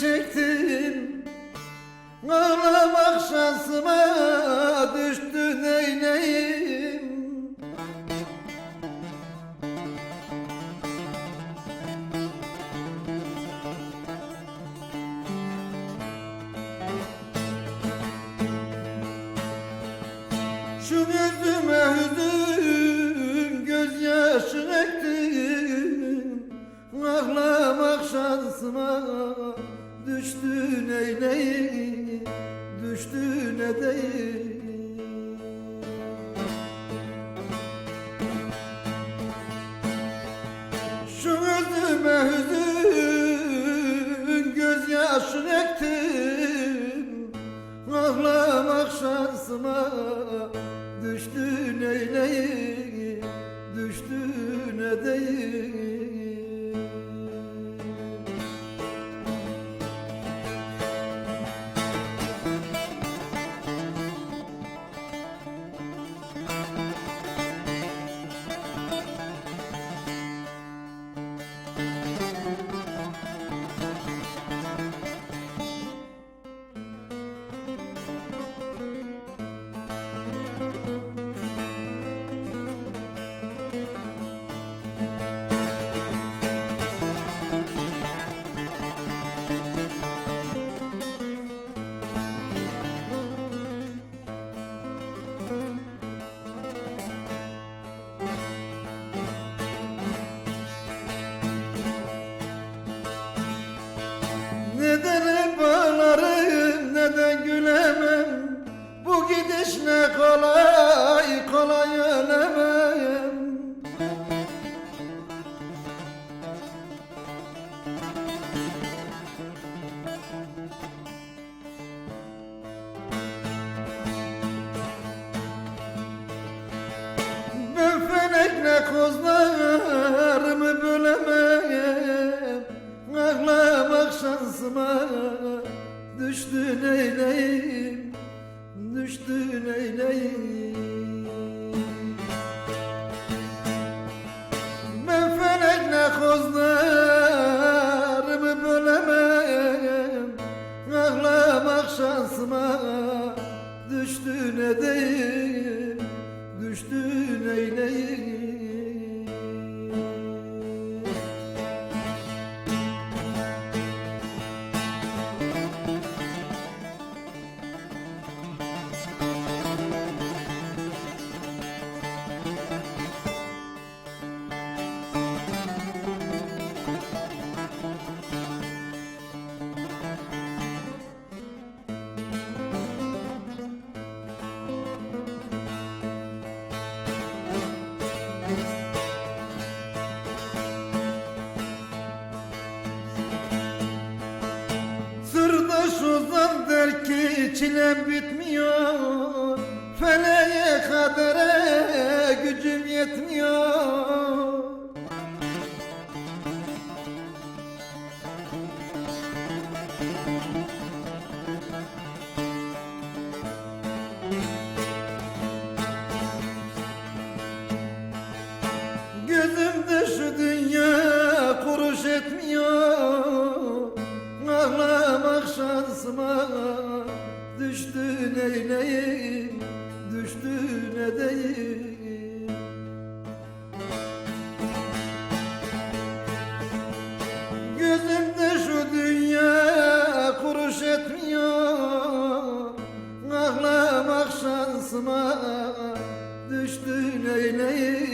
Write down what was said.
çektim. Ağlamak şansıma düştü neyleyim Şu gözüme hüzün gözyaşı ektim. Ağlamak şansıma düştü neyleyim Düştü ne değil Şu gözüme hüzün gözyaşı ektim. Ağlamak şansıma düştü neyleyim Düştü ne değil kozlarımı bölemem Ağlamak şansıma. Düştü neyleyim Düştü neyleyim Ben fenekle kozlarımı bölemem Ağlamak şansıma. Düştü ne diyeyim Düştü neyleyim ki çilem bitmiyor Feleğe kadere gücüm yetmiyor. Gözümde şu dünya kuruş etmiyor. Ağlamak şansıma Düştün ey neyim, düştün edeyim Gözümde şu dünya kuruş etmiyor Ağlamak şansıma düştün ey neyim.